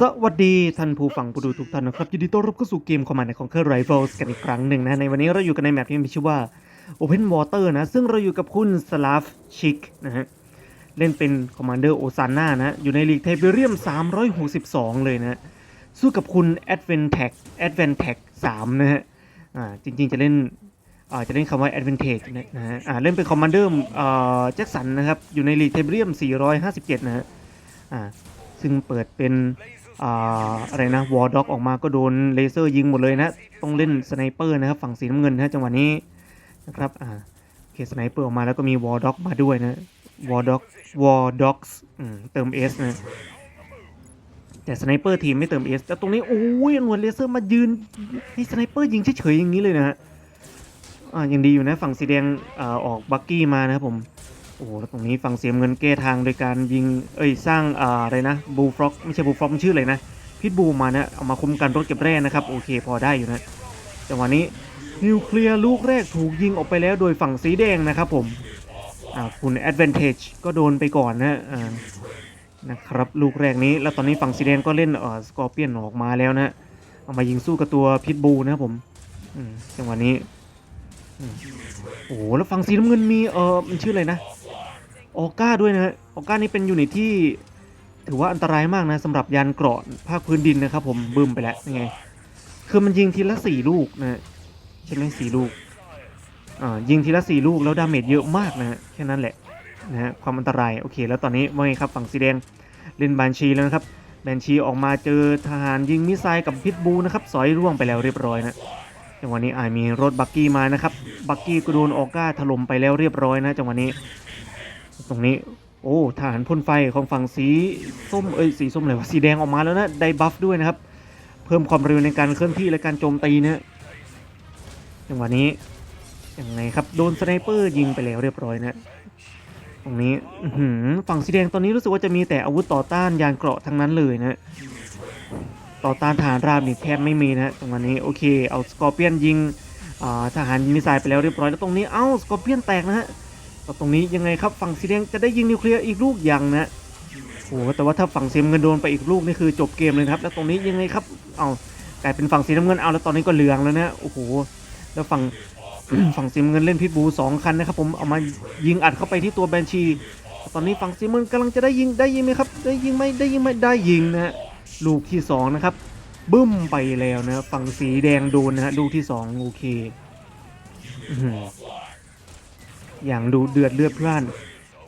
สวัสดีท่านผู้ฟังผู้ดูทุกท่านนะครับยินดีต้อนรับเข้าสู่เกมคอมมานด์ของเคอร์ไรเฟิลส์กันอีกครั้งหนึ่งนะ ในวันนี้เราอยู่กันในแมปที่มีชื่อว่า Open Water นะ ซึ่งเราอยู่กับคุณสลาฟชิกนะฮะ เล่นเป็นคอมมานเดอร์โอซาน่านะ อยู่ในลีกไทเบเรียม 362 เลยนะ สู้กับคุณ a d v e n t e c a d v e n t e c 3นะฮะ อ่า จริง ๆ จะเล่นอ่าจะเล่นคำว่า Advantage นะฮะ อ่า เล่นเป็นคอมมานเดอร์อ่าแจ็คสันนะครับ อยู่ในลีกไทเบเรียม 457 นะฮะ อ่า ซึ่งเปิดเป็น อะไรนะวอร์ด็อกออกมาก็โดนเลเซอร์ยิงหมดเลยนะ ต้องเล่นสไนเปอร์นะครับฝั่งสีน้ำเงินนะจังหวะนี้นะครับอ่าโอเคสไนเปอร์ออกมาแล้วก็มีวอร์ด็อกมาด้วยนะวอร์ด็อกวอร์ด็อกเติม S นะแต่สไนเปอร์ทีมไม่เติม S แต่ตรงนี้โอ้ยหน่วยเลเซอร์มายืนให้สไนเปอร์ยิงเฉยๆอย่างนี้เลยนะฮะอ่ายังดีอยู่นะฝั่งสีแดงอ่าออกบักกี้มานะครับผม โอ้โหแล้วตรงนี้ฝั่งเสียมเงินแก้ทางโดยการยิง เอ้ย สร้างอ่าอะไรนะบูฟล็อกไม่ใช่บูฟล็อกมันชื่ออะไรนะ พิทบูมานะเอามาคุมกันรถเก็บแร่นะครับ โอเคพอได้อยู่นะจังหวะนี้นิวเคลียร์ลูกแรกถูกยิงออกไปแล้วโดยฝั่งสีแดงนะครับผมอ่าคุณ Advantage ก็โดนไปก่อนนะอ่านะครับลูกแรกนี้แล้วตอนนี้ฝั่งสีแดงก็เล่นเอ่อสกอร์เปียนออกมาแล้วนะเอามายิงสู้กับตัวพิทบูนะครับผมอืมจังหวะนี้โอ้โหแล้วฝั่งสีน้ำเงินมีเออมันชื่ออะไรนะ ออก้าด้วยนะฮะออก้านี่เป็นยูนิตที่ ถือว่าอันตรายมากนะสำหรับยานเกราะภาคพื้นดินนะครับผมบึ้มไปแล้วยังไง คือมันยิงทีละสี่ลูกนะใช่ไหมสี่ลูกอ่ายิงทีละสี่ลูกแล้วดาเมจเยอะมากนะฮะแค่นั้นแหละนะฮะความอันตรายโอเค แล้วตอนนี้ว่าไงครับฝั่งสีแดงเล่นบานชีแล้วนะครับแบนชีออกมาเจอทหารยิงมิสไซล์กับพิทบูนะครับสอยร่วงไปแล้วเรียบร้อยนะจังหวะนี้อาจมีรถบักกี้มานะครับบักกี้ก็โดนออก้าถล่มไปแล้วเรียบร้อยนะจังหวะนี้ ตรงนี้โอ้ทหารพ่นไฟของฝั่งสีส้มเอ้ยสีส้มเลยวะสีแดงออกมาแล้วนะได้บัฟด้วยนะครับ เพิ่มความเร็วในการเคลื่อนที่และการโจมตีนะจังหวะนี้ยังไงครับโดนสไนเปอร์ยิงไปแล้วเรียบร้อยนะตรงนี้ฝั่งสีแดงตอนนี้รู้สึกว่าจะมีแต่อาวุธต่อต้านยานเกราะทั้งนั้นเลยนะต่อต้านทหารราบนี่แทบไม่มีนะจังวะนี้โอเคเอาสกอร์เปียนยิงอ่าทหารมิสไซล์ไปแล้วเรียบร้อยแล้วตรงนี้เอ้าสกอร์เปียนแตกนะฮะ แล้วตรงนี้ยังไงครับฝั่งสีแดงจะได้ยิงนิวเคลียร์อีกลูกยังนะโอ้แต่ว่าถ้าฝั่งสีน้ำเงินโดนไปอีกลูกนี่คือจบเกมเลยครับ แล้วตรงนี้ยังไงครับเอากลายเป็นฝั่งสีน้ำเงินเอาแล้วตอนนี้ก็เหลืองแล้วนะโอ้โหแล้วฝั่งฝั่งสีน้ำเงินเล่นพิบูสองคันนะครับผมเอามายิงอัดเข้าไปที่ตัวแบนชี ตอนนี้ฝั่งสีน้ำเงินกำลังจะได้ยิงได้ยิงไหมครับ ได้ยิงไหมได้ยิงไหมได้ยิงนะฮะลูกที่สองนะครับบึ้มไปแล้วนะฝั่งสีแดงโดนนะฮะลูกที่สองโอเค อย่างดูเดือดเลือดพล่าน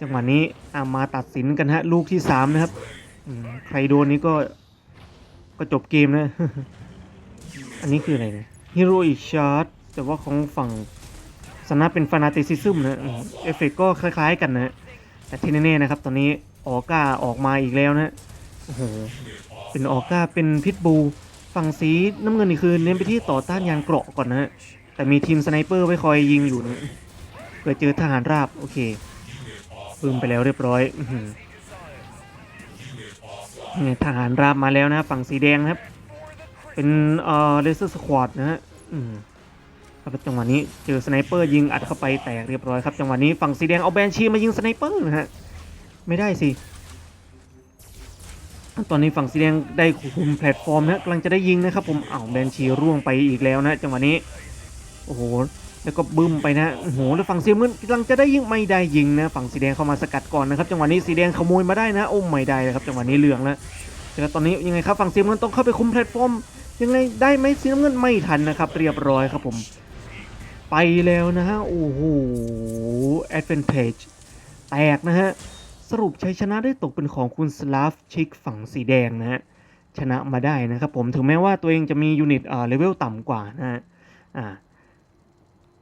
จังหวะนี้อามาตัดสินกันฮะ ลูกที่สามนะครับใครโดนนี้ก็ก็จบเกมนะ อันนี้คืออะไรนะฮีโร่อีกชาร์จแต่ว่าของฝั่งสนะเป็นฟานาติซิซึมนะเอฟเฟกก็คล้ายๆกันนะ แต่ที่แน่ๆนะครับ ตอนนี้ออก้าออกมาอีกแล้วนะโอ้โหเป็นออก้าเป็นพิทบูฝั่งสีน้ำเงินนี่คือเน้นไปที่ต่อต้านยานเกราะก่อนนะฮะแต่มีทีมสไนเปอร์ไว้คอยยิงอยู่นะ เกิดเจอทหารราบ โอเคปึ้มไปแล้วเรียบร้อยอื้อหือนี่ทหารราบมาแล้วนะฝั่งสีแดงนะครับ เป็นเอ่อเลเซอร์สควอตนะฮะครับจังหวะนี้เจอสไนเปอร์ยิงอัดเข้าไปแตกเรียบร้อยครับจังหวะนี้ฝั่งสีแดงเอาแบนชีมายิงสไนเปอร์นะฮะไม่ได้สิตอนนี้ฝั่งสีแดงได้คุมแพลตฟอร์มนะกำลังจะได้ยิงนะครับผมอ้าวแบนชีร่วงไปอีกแล้วนะจังหวะนี้โอ้โห แล้วก็บึ้มไปนะโอ้โหแล้วฝั่งสีน้ำเงินกำลังจะได้ยิงไม่ได้ยิงนะฝั่งสีแดงเข้ามาสกัดก่อนนะครับจังหวะนี้สีแดงขโมยมาได้นะโอ้ไม่ได้เลยครับจังหวะนี้เหลืองแล้วแต่ตอนนี้ยังไงครับฝั่งสีน้ำเงินต้องเข้าไปคุมแพลตฟอร์มยังไงได้ไหมสีน้ำเงินไม่ทันนะครับ เรียบร้อยครับผม ไปแล้วนะฮะโอ้โห advantage แตกนะฮะสรุปชัยชนะได้ตกเป็นของคุณสลาฟชิกฝั่งสีแดงนะฮะชนะมาได้นะครับผมถึงแม้ว่าตัวเองจะมียูนิตเอ่อเลเวลต่ำกว่านะฮะอ่า